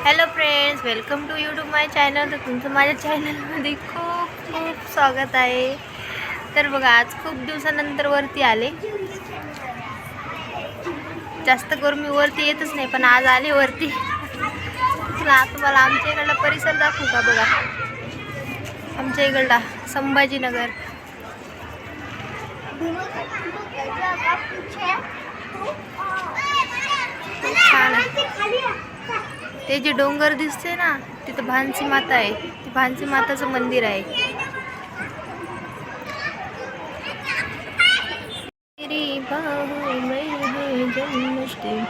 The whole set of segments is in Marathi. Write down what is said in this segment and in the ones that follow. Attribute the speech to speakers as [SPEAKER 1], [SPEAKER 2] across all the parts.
[SPEAKER 1] Hello friends welcome to YouTube my channel तर तुमचं माझ्या चॅनलमध्ये खूप खूप स्वागत आहे तर बघा आज खूप दिवसानंतर वरती आले जास्त करून मी वरती येतच नाही पण आज आले वरती चला तुम्हाला आमच्या इकडला परिसर दाखवू का बघा आमच्या इकडला संभाजीनगर खूप छान आहे ते जे डोंगर दिसते ना तिथं भानसी माता आहे. ती भानसी माताचं मंदिर आहे. Thank you में है जन्मष्टमी.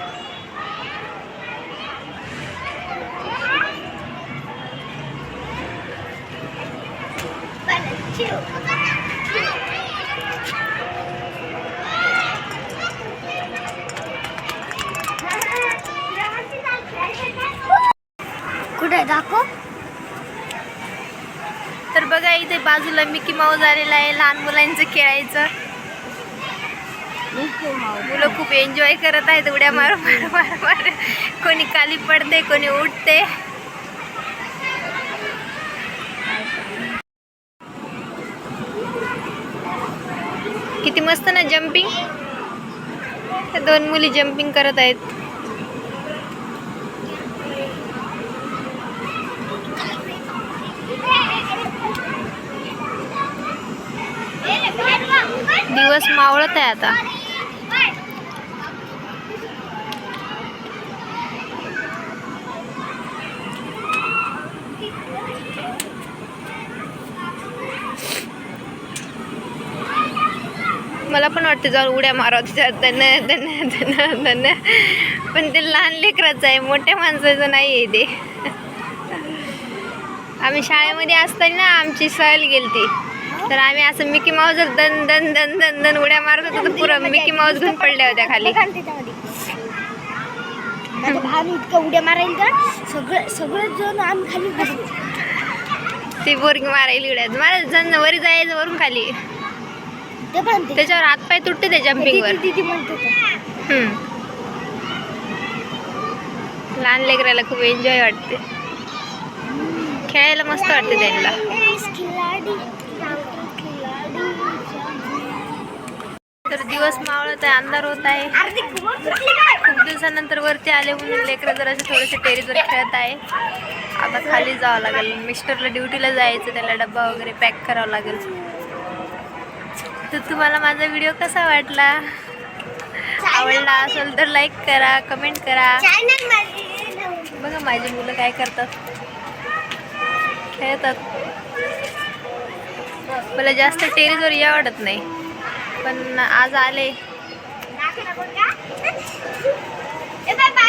[SPEAKER 2] कुठे दाखव.
[SPEAKER 1] तर बघा इथे बाजूला मिकी माऊस आलेला आहे लहान मुलांचं खेळायचं. मुलं खूप एन्जॉय करत आहेत उड्या मार मार मार मार. कोणी खाली पडते कोणी उठते. किती मस्त ना जम्पिंग दोन मुली जम्पिंग करत आहेत. दिवस मावळत आहे आता. मला पण वाटतं जाऊन उड्या मारावं तिच्यात धन धन धन धन. पण ते लहान लेकराचं आहे मोठ्या माणसाचं नाही आहे ते. आम्ही शाळेमध्ये असताना आमची सहल गेलती. तर आम्ही असं मिकी माऊस दन दन दन दन दन उड्या मारत होतो. तर पुरं मिकी माऊस घेऊन पडल्या होत्या खाली
[SPEAKER 2] भावाने इतकं उड्या मारायला का सगळं सगळं जण आम्ही खाली बसलो
[SPEAKER 1] ती बोरिंग मारायली उड्या. मला जण वरी जायचं वरून खाली. त्याच्यावर हातपाय तुटते त्या जम्पिंगवर. लहान लेकराला खूप एन्जॉय वाटते. खेळायला मस्त वाटते त्यांना. तर दिवस मावळत आहे अंधार होत आहे. खूप दिवसानंतर वरती आले म्हणून लेकरं जरा थोडेसे टेरीजवर खेळत आहे. आता खाली जावं लागेल. मिस्टरला ड्युटीला जायचं त्याला डब्बा वगैरे पॅक करावा लागेल. तर तुम्हाला माझा व्हिडिओ कसा वाटला? आवडला असेल तर लाईक करा कमेंट करा. बघा माझी मुलं काय करतात. खेळतात. मला जास्त टेरीजवर या वाटत नाही. पण आज आले.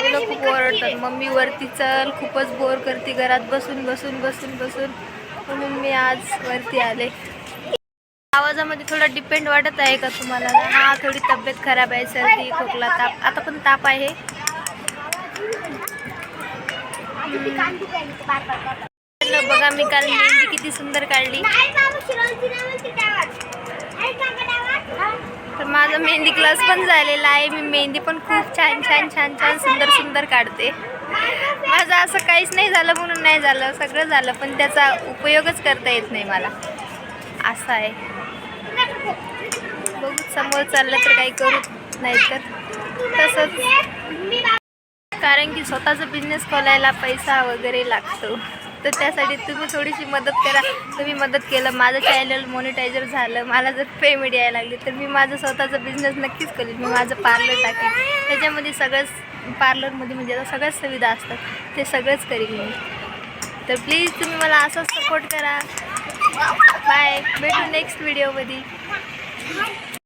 [SPEAKER 1] मुलं खूप ओरडतात. मम्मी वरती चल खूपच बोर करते घरात. बसून बसून बसून बसून. म्हणून मी आज वरती आले. आवाजामध्ये थोडं डिपेंड वाटत आहे का तुम्हाला? हा थोडी तब्येत खराब आहे सर्दी खोकला ताप. आता पण ताप आहे. बघा मी काल मेहंदी किती सुंदर काढली. तर माझा मेहंदी क्लास पण झालेला आहे. मी मेहंदी पण खूप छान छान छान छान सुंदर सुंदर काढते. माझं असं काहीच नाही झालं म्हणून नाही झालं सगळं झालं पण त्याचा उपयोगच करता येत नाही मला. असं आहे. बघू समोर चाललं तर काही करू नाही तर तसंच. कारण की स्वतःचा बिझनेस खोलायला पैसा वगैरे लागतो. तर त्यासाठी तुम्ही थोडीशी मदत करा. तुम्ही मदत केलं माझं चॅनल मॉनिटायझर झालं मला जर पेमेंट यायला लागली तर मी माझं स्वतःचा बिझनेस नक्कीच करेन. मी माझं पार्लर टाकेन. त्याच्यामध्ये सगळंच पार्लरमध्ये म्हणजे आता सगळ्याच सुविधा असतात. ते सगळंच करीन मी. तर प्लीज तुम्ही मला असंच सपोर्ट करा. बाय भेटू नेक्स्ट व्हिडिओमध्ये